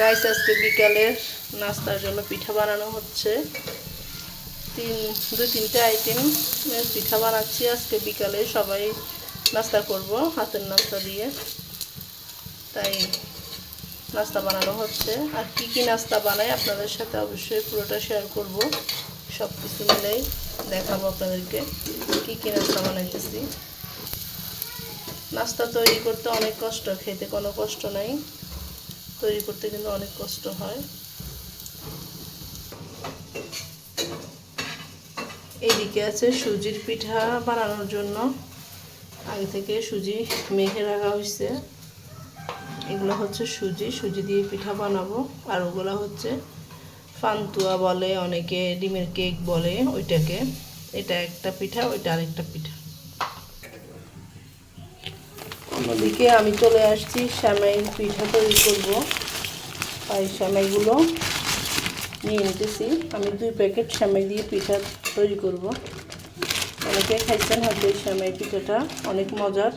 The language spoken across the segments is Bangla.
গাইস আজকে বিকালের নাস্তার জন্য পিঠা বানানো হচ্ছে। তিন, দুই, তিনটে আইটেম পিঠা বানাচ্ছি আজকে বিকালে। সবাই নাস্তা করব, হাতের নাস্তা দিয়ে। তাই নাস্তা বানানো হচ্ছে। আর কি কি নাস্তা বানাই আপনাদের সাথে অবশ্যই পুরোটা শেয়ার করব। সব কিছু মিলেই দেখাবো আপনাদেরকে কি কি নাস্তা বানাইতেছি। নাস্তা তৈরি করতে অনেক কষ্ট, খেতে কোনো কষ্ট নাই। তৈরি করতে কিন্তু অনেক কষ্ট হয়। এইদিকে আছে সুজির পিঠা বানানোর জন্য। আগে থেকে সুজি মেখে রাখা হয়েছে। এগুলো হচ্ছে সুজি সুজি দিয়ে পিঠা বানাবো। আর ওগুলো হচ্ছে ফান্তুয়া বলে, অনেকে ডিমের কেক বলে, ওইটাকে। এটা একটা পিঠা, ওইটা আরেকটা পিঠা। অন্যদিকে আমি চলে আসছি শ্যামাই পিঠা তৈরি করব। তাই শ্যামাইগুলো নিয়ে নিতেছি। আমি দুই প্যাকেট শ্যামাই দিয়ে পিঠা তৈরি করব। অনেকে খাইছেন হয়তো এই শ্যামাই পিঠাটা, অনেক মজার।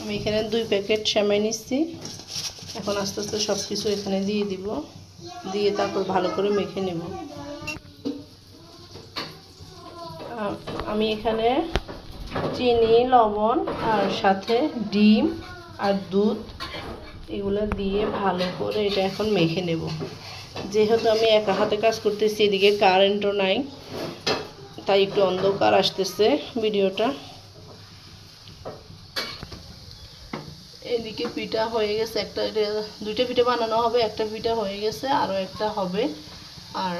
আমি এখানে দুই প্যাকেট শ্যামাই নিচ্ছি। এখন আস্তে আস্তে সব কিছু এখানে দিয়ে দিব। দিয়ে তারপর ভালো করে মেখে নেব। আমি এখানে চিনি, লবণ আর সাথে ডিম আর দুধ এগুলো দিয়ে ভালো করে এটা এখন মেখে নেব। যেহেতু আমি একা হাতে কাজ করতেছি, এদিকে কারেন্টও নাই, তাই একটু অন্ধকার আসতেছে ভিডিওটা। এদিকে পিঠা হয়ে গেছে, একটা, দুইটা পিঠা বানানো হবে, একটা পিঠা হয়ে গেছে আরও একটা হবে। আর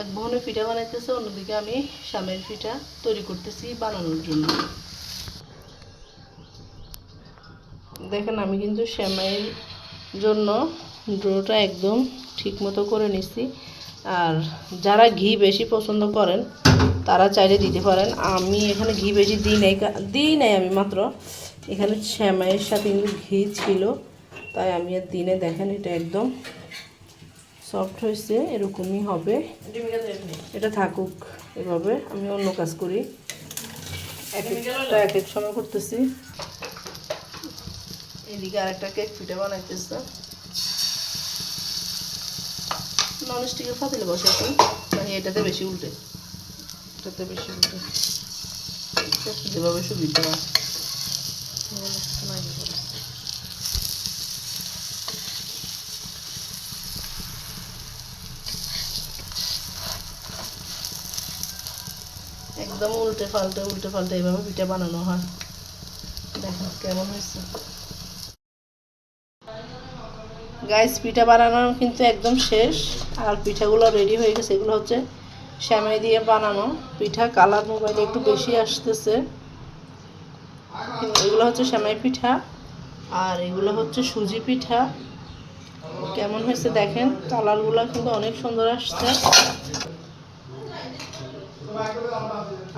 এক বহনে পিঠা বানাইতেছে, অন্যদিকে আমি সামের পিঠা তৈরি করতেছি বানানোর জন্য। দেখেন, আমি কিন্তু শ্যামাইয়ের জন্য ড্রোটা একদম ঠিক মতো করে নিচ্ছি আর যারা ঘি বেশি পছন্দ করেন, তারা চাইলে দিতে পারেন। আমি এখানে ঘি বেশি দিই নাই দিই নাই আমি মাত্র। এখানে শ্যামাইয়ের সাথে কিন্তু ঘি ছিল, তাই আমি আর দিনে দেখেন, এটা একদম সফট হয়েছে এরকমই হবে। এটা থাকুক এভাবে আমি অন্য কাজ করি। এক একটা এক এক সময় করতেছি। এদিকে আরেকটা কেক পিঠা বানাইতেছে। নন স্টিকের ফাতিলে বসাইছি মানে এটাতে বেশি উল্টে। এটাতে বেশি উল্টে। যেভাবে সুবিধা হয় একদম উল্টে পাল্টে উল্টে পাল্টে এইভাবে পিঠা বানানো হয়। দেখেন কেমন হয়েছে। গাইস পিঠা বানানো কিন্তু একদম শেষ। আর পিঠাগুলো রেডি হয়ে গেছে। এগুলো হচ্ছে শ্যামাই দিয়ে বানানো পিঠা। কালার মোবাইলে একটু বেশি আসতেছে। এগুলো হচ্ছে শ্যামাই পিঠা। আর এগুলো হচ্ছে সুজি পিঠা। কেমন হয়েছে দেখেন? কালারগুলো কিন্তু অনেক সুন্দর আসছে।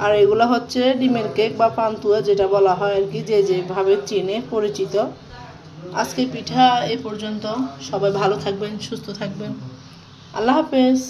আর এগুলো হচ্ছে ডিমের কেক বা পান্তুয়া, যেটা বলা হয় আর কি, যে যেভাবে চিনে পরিচিত। আজকে পিঠা এ পর্যন্ত। সবাই ভালো থাকবেন, সুস্থ থাকবেন। আল্লাহ হাফেজ।